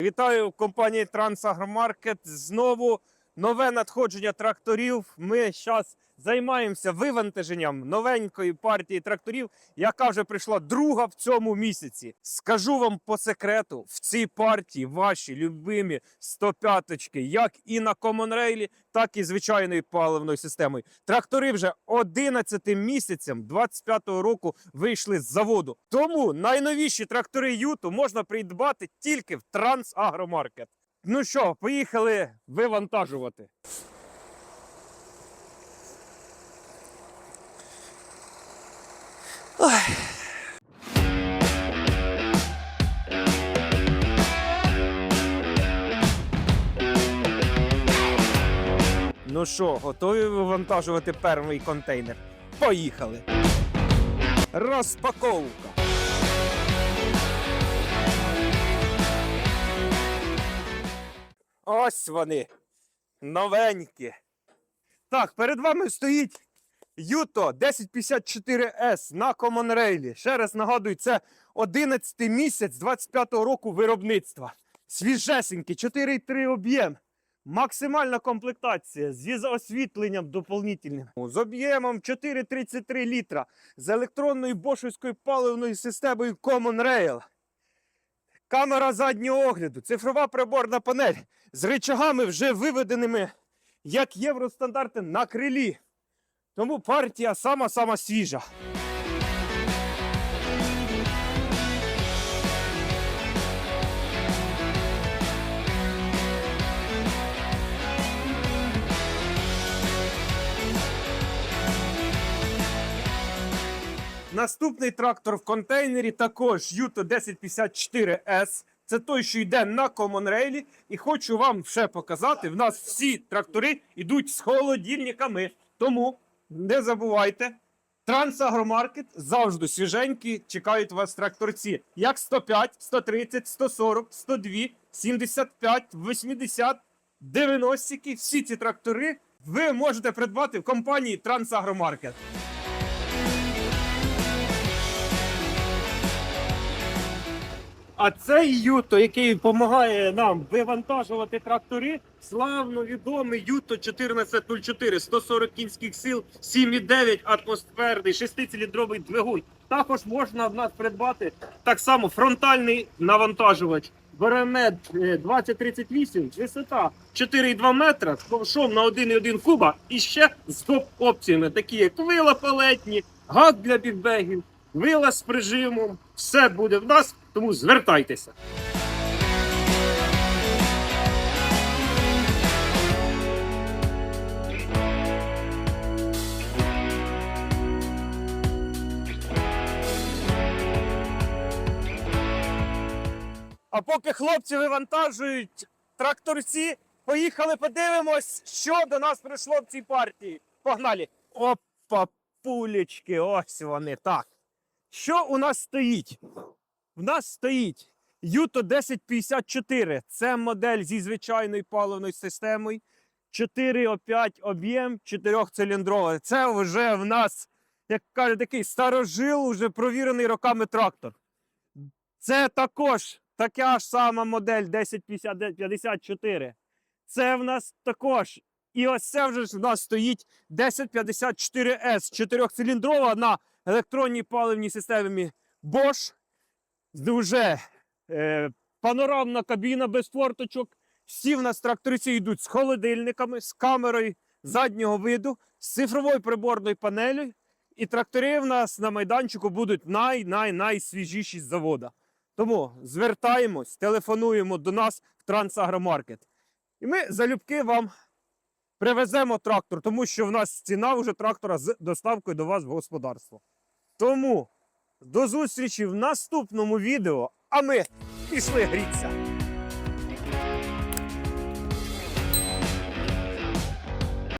Вітаю компанії Трансагромаркет. Знову нове надходження тракторів. Ми зараз займаємося вивантаженням новенької партії тракторів, яка вже прийшла друга в цьому місяці. Скажу вам по секрету: в цій партії ваші любимі 105-очки, як і на комонрейлі, так і звичайною паливною системою. Трактори вже 11 місяцем 25-го року вийшли з заводу. Тому найновіші трактори Юту можна придбати тільки в Трансагромаркет. Ну що, поїхали вивантажувати. Ну що, готові вивантажувати перший контейнер? Поїхали! Розпаковка. Ось вони. Новенькі. Так, перед вами стоїть Юто 1054S на комонрейлі. Ще раз нагадую, це 11 місяць 25-го року виробництва. Свіжесенький, 4,3 об'єм. Максимальна комплектація зі освітленням доповнительним. З об'ємом 4,33 літра. З електронною бошовською паливною системою Common Rail. Камера заднього огляду, цифрова приборна панель з рычагами вже виведеними як євростандарти на крилі. Тому партія сама-сама свіжа. Наступний трактор в контейнері також Юто 1054S. Це той, що йде на комонрейлі. І хочу вам ще показати: в нас всі трактори йдуть з холодильниками. Тому не забувайте, Трансагромаркет завжди свіженькі чекають вас тракторці. Як 105, 130, 140, 102, 75, 80, 90. Всі ці трактори ви можете придбати в компанії Трансагромаркет. А цей Юто, який допомагає нам вивантажувати трактори, славно відомий Юто 1404, 140 кінських сил, 7,9 атмосферний, 6-циліндровий двигун. Також можна в нас придбати так само фронтальний навантажувач. Беремет е, 2038, висота 4,2 метра, з ковшом на 1,1 куба і ще з топ-опціями, такі як вила палетні, гак для бігбегів, вила з прижимом. Все буде в нас, тому звертайтеся. А поки хлопці вивантажують тракторці, поїхали подивимось, що до нас прийшло в цій партії. Погнали! Опа, пулечки, ось вони так. Що у нас стоїть? В нас стоїть Юто 1054. Це модель зі звичайною паливною системою. 4,5 об'єм 4-циліндровий. Це вже в нас, як кажуть, такий старожил, уже провірений роками трактор. Це також така ж сама модель 1054. Це в нас також. І ось це вже в нас стоїть 1054S, 4-циліндрова на електронній паливній системі Bosch. Дуже е, панорамна кабіна без форточок. Всі в нас тракториці йдуть з холодильниками, з камерою заднього виду, з цифровою приборною панелью. І трактори в нас на майданчику будуть най-най-найсвіжіші з завода. Тому звертаємось, телефонуємо до нас в Трансагромаркет. І ми залюбки вам привеземо трактор, тому що в нас ціна вже трактора з доставкою до вас в господарство. Тому до зустрічі в наступному відео, а ми пішли гріться.